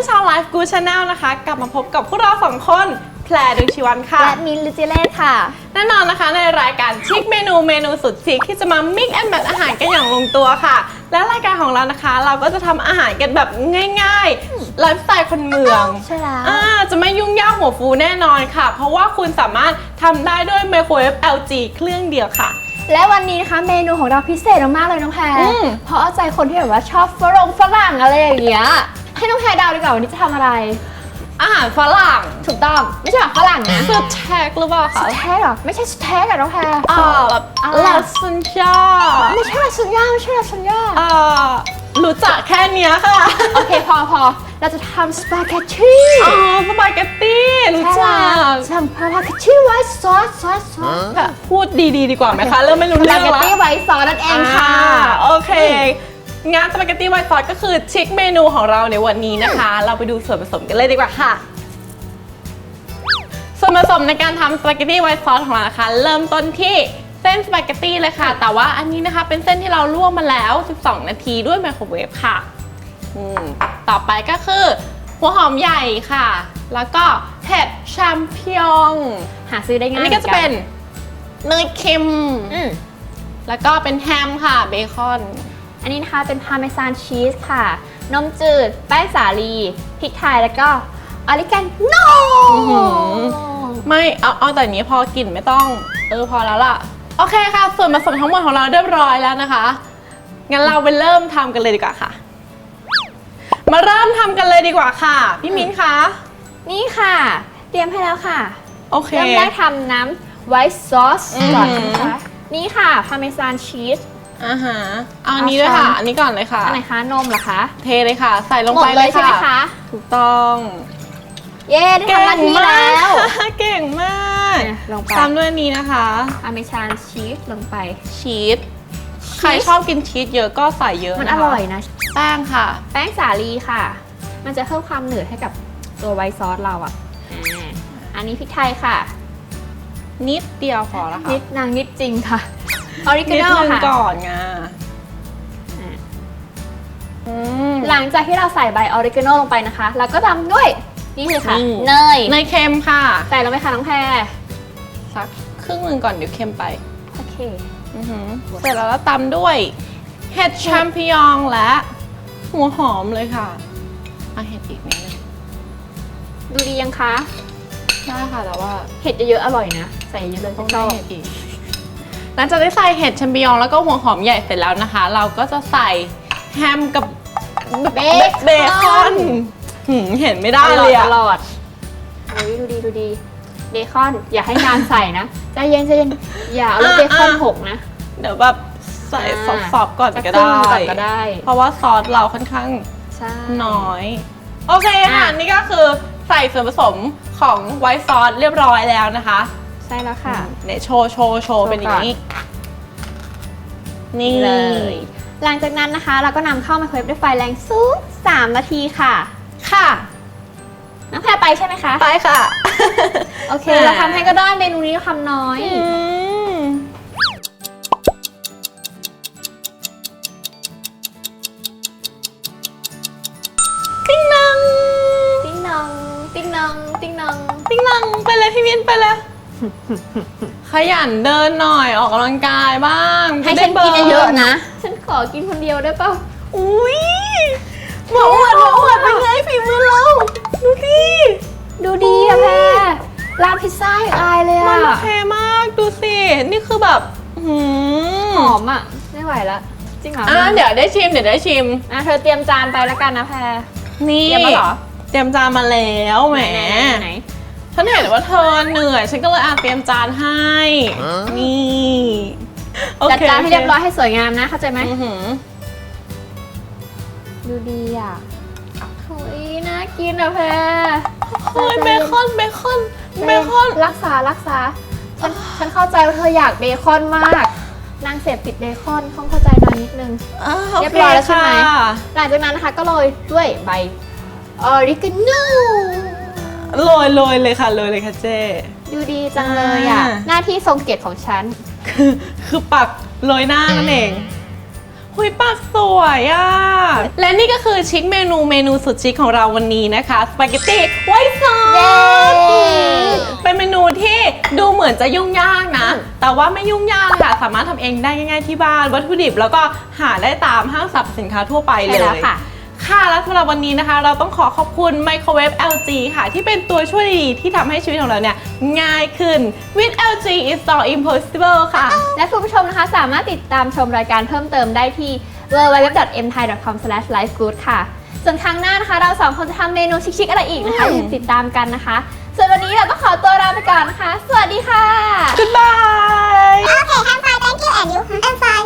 อนๆชาวไลฟ์กูชาแนลนะคะ กลับมาพบกับพวกเราสองคนแพรดุชิวันค่ะ และมินลิจิเลตค่ะ แน่นอนนะคะในรายการชิคเมนูเมนูสุดชิคที่จะมา mix and match อาหารกันอย่างลงตัวค่ะ และรายการของเรานะคะ เราก็จะทำอาหารกันแบบง่ายๆไลฟ์สไตล์คนเมืองใช่แล้ว อ่าจะไม่ยุ่งยากหัวฟูแน่นอนค่ะ เพราะว่าคุณสามารถทำได้ด้วยไมโครเวฟ LG เครื่องเดียวค่ะ และวันนี้นะคะเมนูของเราพิเศษมากๆเลยน้องแพรอืม เพราะเอาใจคนที่แบบว่าชอบฝรั่งฝรั่งอะไรอย่างเงี้ย ให้น้องแพรเดาดีกว่าวันนี้จะทำอะไร อาหารฝรั่งถูกต้องไม่ใช่แบบฝรั่งนะสแท็กหรือเปล่าสคะเต็กหรอไม่ใช่สเต็กอะน้องแพรอ่าแบบอะไรลาซานญ่าไม่ใช่ลาซานญ่าไม่ใช่ลาซานญ่าอ่ารู้จักแค่เนี้ยค่ะ โอเคพอพอเราจะทำสปาเกตตี้อ๋อสปาเกตตี้รู้จักทำสปาเกตตี้ไว้ซอสซอสซอสแบบพูดดีๆดีกว่าไหมคะ เริ่มไม่รู้สเรื่ปาองเกตแล้วตี้ไว้ซอสนั่นเองค่ะอ่าโอเค งานสปาเกตตี้ไวท์ซอสก็คือชิคเมนูของเราในวันนี้นะคะ เราไปดูส่วนผสมกันเลยดีกว่าค่ะ ส่วนผสมในการทำสปาเกตตี้ไวท์ซอสของเรานะคะ เริ่มต้นที่เส้นสปาเกตตี้เลยค่ะ แต่ว่าอันนี้นะคะเป็นเส้นที่เราลวกมาแล้ว 12 นาทีด้วยไมโครเวฟค่ะอืมต่อไปก็คือ หัวหอมใหญ่ค่ะ แล้วก็เห็ดแชมพิยองหาซื้อได้อัง่านยนี้ก็จะเป็นเนยเค็มอืมแล้วก็เป็นแฮมค่ะเบคอน อันนี้นะคะเป็นพาเมซานชีสค่ะ นมจืด แป้งสาลี พริกไทยแล้วก็ออริกาโนอื้อหือไม่เอาเอาแต่อันนี้พอกลิ่นไม่ต้อง เออพอแล้วล่ะ โอเคค่ะ ส่วนผสมทั้งหมดของเราเรียบร้อยแล้วนะคะ งั้นเราไปเริ่มทำกันเลยดีกว่าค่ะ มาเริ่มทำกันเลยดีกว่าค่ะ พี่มิ้นคะ นี่ค่ะ เตรียมให้แล้วค่ะ โอเค เริ่มแรกทำน้ำไวท์ซอสอือหือก่อนนะคะ นี่ค่ะพาเมซานชีส อ่าฮะเอาอันนี้ด้วยค่ะเอาช้อนอันนี้ก่อนเลยค่ะอันไหนคะนมเหรอคะเทเลยค่ะ ใส่ลงหมไปดเลยใช่ไหมคะ ถูกต้องเย้ได้ทำหน้าที่แล้วค่ะเก่งมากเนี่ยลงไปตามด้วยอันนี้นะคะพาเมซานชีสลงไป ชีส ใครชอบกินชีสเยอะก็ใส่เยอะมันนะอคะร่อยนะ แป้งค่ะ แป้งสาลีค่ะ มันจะเพิ่มความหนืดให้กับตัวไวท์ซอสเราอะอ่าอันนี้พริกไทยค่ะ นิดเดียวพอแล้วค่ะนิดนางนิดจริงค่ะ ออริกานิดโนนึงค่ะ ก่อนไงอ่าอืม หลังจากที่เราใส่ใบออริกาโนลงไปนะคะเราก็ตามด้วยนี่เลยค่ะ นี่ เนยเนยเค็มค่ะใส่ลงไปค่ะน้องแพรสักครึ่งหนึ่งก่อนเดี๋ยวเค็มไปโอเค อือหือเสร็จแล้วเราตำด้วยเห็ดแชมปิญองและหัวหอมเลยค่ะเอาเห็ดอีกนิดนึงดูดียังคะ ได้ค่ะแต่ว่าเห็ดเยอะๆอร่อยนะ ใส่เยอะเลยต้องชได้อบเห็ดอีกห ลังจากได้ใส่เห็ดแชมปิญองแล้วก็หัวหอมใหญ่เสร็จแล้วนะคะ เราก็จะใส่แฮมกับเบเบคอนหืมเห็นไม่ได้เลยตอะลอดโอ้ยดูดีดูดีเบคอน อย่าให้นานใส่นะใจเย็นใจเย็นอย่าเอาลูกเบคอนหกนะ เดี๋ยวแบบใส่ซอ่าอฟๆก่อนสัก็ครึ่งได้ก่อนก็ได้ เพราะว่าซอสเราค่อนข้างใช่น้อย โอเคค่ะอะ นี่ก็คือใส่ส่วนผสมของไวท์ซอสเรียบร้อยแล้วนะคะ ใช่แล้วค่ะ เนี่ยโชว์โชว์โชว์เป็นอย่างนี้นี่นี่เลย หลังจากนั้นนะคะ เราก็นำเข้าไมโครเวฟด้วยไฟแรงสูง3นาทีค่ะ ค่ะ น้องแพรไปใช่ไหมคะ ไปค่ะ โอเคอ่าเราทำให้ก็ได้เมนูนี้เราทำน้อยอืมติ๊งนังติ๊งนอง ติ๊งนอง ติ๊งนอง ติ๊งนังไปเลยพี่มินไปเลย ขยันเดินหน่อยออกกำลังกายบ้างให้จะฉัได้นบิกินร์เยอะๆนะ ฉันขอกินคนเดียวได้เปล่าอุ้ยหมาอวดหมาอวดเป็นไงฝีมือเราดูดิดูดีอะแพรร้านพิซซ่าอย่างอายเลยมันอะโอเคมากดูสินี่คือแบบหืมหอมอะไม่ไหวละจริงเหรออะเดี๋ยวได้ชิมเดี๋ยวได้ชิม อะเธอเตรียมจานไปแล้วกันนะแพร นี่เตรียมมาเหรอ เตรียมจานมาแล้วแหมไหน ฉันเห็นว่าเธอเหนื่อย ฉันก็เลยอะเตรียมจานให้ นี่โอจัดเคจานให้เรียบร้อยให้สวยงามนะ เข้าใจไหมอื้อหือดูดีอะเฮ้ยน่ากินอะแพรเฮ้ยเบคอนเบคอนเบคอน รักษารักษาฉันฉันเข้าใจว่าเธออยากเบคอนมาก นางเสพติดเบคอนต้องเข้าใจนางนิดนึง อะเรียบร้อยแล้วใช่ไหมโเคค่ะ หลังจากนั้นนะคะก็โรยด้วยใบออริกาโน โรยโรยเลยค่ะโรยเลยค่ะเจ๊ดูดีจังเลยอะอ่าหน้าที่ทรงเกียรติของฉัน คือคือปักโรยหน้านั่นเองโหหุยปากสวยอะ และนี่ก็คือชิคเมนูเมนูสุดชิคของเราวันนี้นะคะสปาเกตตี้ไวท์ซอเย้สเป็นเมนูที่ดูเหมือนจะยุ่งยากนะอืมแต่ว่าไม่ยุ่งยากค่ะ สามารถทำเองได้ง่ายๆที่บ้าน วัตถุดิบแล้วก็หาได้ตามห้างสรรพสินค้าทั่วไปเลใช่แล้วยค่ะ ค่ะและสำหรับวันนี้นะคะ เราต้องขอขอบคุณไมโครเวฟ LG ค่ะ ที่เป็นตัวช่วยดีที่ทำให้ชีวิตของเราเนี่ยง่ายขึ้น with LG is all impossible ค่ะ และคุณผู้ชมนะคะสามารถติดตามชมรายการเพิ่มเติมได้ที่ www.mthai.com/livegood ค่ะ ส่วนครั้งหน้านะคะ เราสองคนจะทำเมนูชิคๆอะไรอีกนะคะติดตามกันนะคะ ส่วนวันนี้เราก็ขอตัวลาไปก่อนนะคะ สวัสดีค่ะ goodbye Okay, I'm fine. Thank you, and you? I'm fine.